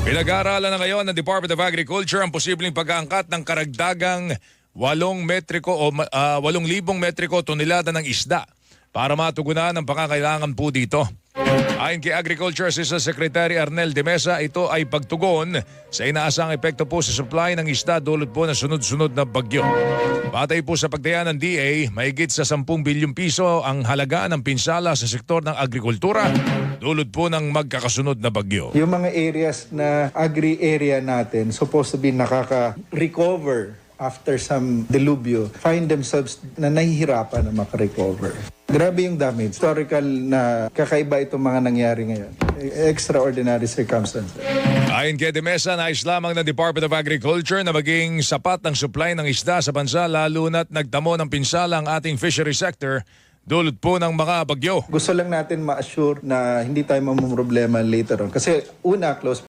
Pinag-aaralan na ngayon ng Department of Agriculture ang posibleng pag-aangkat ng karagdagang 8 metriko o ma- ah, 8,000 metriko tonelada ng isda para matugunan ang pangangailangan po dito. Ayon kay Agriculture Assistant Secretary Arnel de Mesa, ito ay pagtugon sa inaasang epekto po sa supply ng isda dulot po ng sunod-sunod na bagyo. Batay po sa pagtaya ng DA, mahigit sa 10 bilyong piso ang halaga ng pinsala sa sektor ng agrikultura dulot po ng magkakasunod na bagyo. Yung mga areas na agri-area natin, supposed to be nakaka-recover after some delubyo, find themselves na nahihirapan na makarecover. Grabe yung damage. Historical na kakaiba itong mga nangyari ngayon. Extraordinary circumstances. Ayon kay De Mesa, nais lamang ng Department of Agriculture na maging sapat ang supply ng isda sa bansa lalo na't nagtamo ng pinsala ang ating fishery sector dulot po ng mga bagyo. Gusto lang natin ma-assure na hindi tayo mamumroblema later on. Kasi una, close